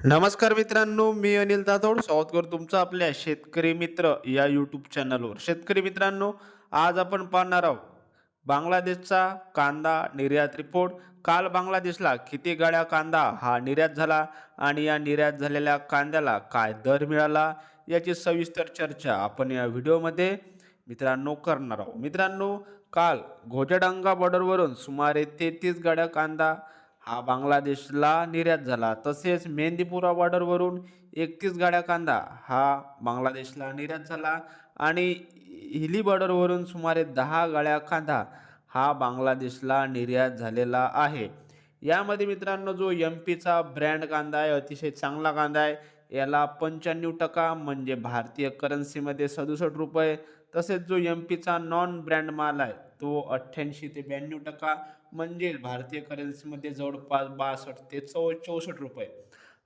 नमस्कार मित्रांनो मी अनिल जाधव. स्वागत करतो तुमचं आपल्या शेतकरी मित्र या यूट्यूब चॅनलवर शेतकरी मित्रांनो आज आपण पाहणार आहोत बांगलादेशचा कांदा निर्यात रिपोर्ट काल बांगलादेशला किती गाड्या कांदा हा निर्यात झाला आणि या निर्यात झालेल्या कांद्याला काय दर मिळाला याची सविस्तर चर्चा आपण या व्हिडिओमध्ये मित्रांनो करणार आहोत. मित्रांनो काल घोजडांगा बॉर्डरवरून सुमारे तेहतीस गाड्या कांदा हा बांगलादेशला निर्यात झाला. तसेच मेहंदीपुरा बॉर्डरवरून एकतीस गाड्या कांदा हा बांगलादेशला निर्यात झाला आणि हिली बॉर्डरवरून सुमारे दहा गाड्या कांदा हा बांगलादेशला निर्यात झालेला आहे. यामध्ये मित्रांनो जो एम पीचा ब्रँड कांदा आहे अतिशय चांगला कांदा आहे याला पंच्याण्णव टक्का म्हणजे भारतीय करन्सीमध्ये सदुसष्ट रुपये. तसेच जो एम पीचा नॉन ब्रँड माल आहे तो अठ्ठ्याऐंशी ते ब्याण्णव टक्का म्हणजे भारतीय करन्सीमध्ये जवळपास बासष्ट ते चौ चौसष्ट रुपये.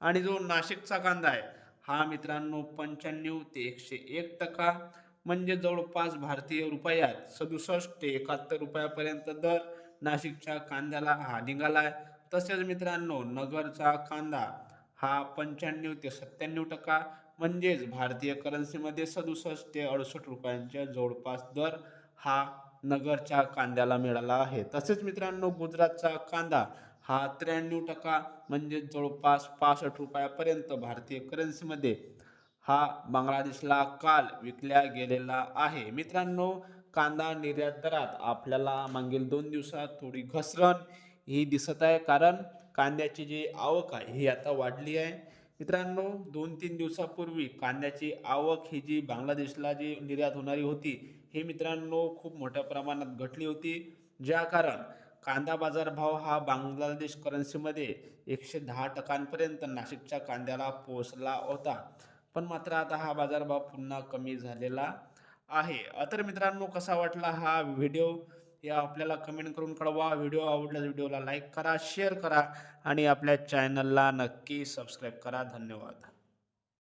आणि जो नाशिकचा कांदा आहे हा मित्रांनो पंच्याण्णव ते एकशे एक टक्का. म्हणजे जवळपास भारतीय रुपयात सदुसष्ट ते एकाहत्तर रुपयापर्यंत दर नाशिकच्या कांद्याला हा निघाला आहे तसेच मित्रांनो नगरचा कांदा हा पंच्याण्णव ते सत्त्याण्णव टक्का. म्हणजेच भारतीय करन्सीमध्ये सदुसष्ट ते अडुसष्ट रुपयांच्या जवळपास दर हा नगरच्या कांद्याला मिळाला आहे. तसेच मित्रांनो गुजरातचा कांदा हा त्र्याण्णव टक्का म्हणजे जवळपास पासष्ट रुपयापर्यंत भारतीय करन्सीमध्ये हा बांगलादेशला काल विकल्या गेलेला आहे. मित्रांनो कांदा निर्यात दरात आपल्याला मागील दोन दिवसात थोडी घसरण ही दिसत आहे. कारण कांद्याची जी आवक आहे ही आता वाढली आहे. मित्रांनो दोन तीन दिवसापूर्वी कांद्याची आवक ही जी बांगलादेशला जी निर्यात होणारी होती हे मित्रांनो खूप मोठ्या प्रमाणात घटली होती ज्या कारण कांदा बाजारभाव हा बांगलादेश करन्सीमध्ये एकशे दहा टक्क्यांपर्यंत नाशिकच्या कांद्याला पोहोचला होता. पण मात्र आता हा बाजारभाव पुन्हा कमी झालेला आहे. तर मित्रांनो कसा वाटला हा व्हिडिओ? या आपल्याला कमेंट करून कळवा. व्हिडिओ आवडल्यास व्हिडिओला लाईक करा शेअर करा आणि आपल्या चॅनलला नक्की सबस्क्राईब करा. धन्यवाद.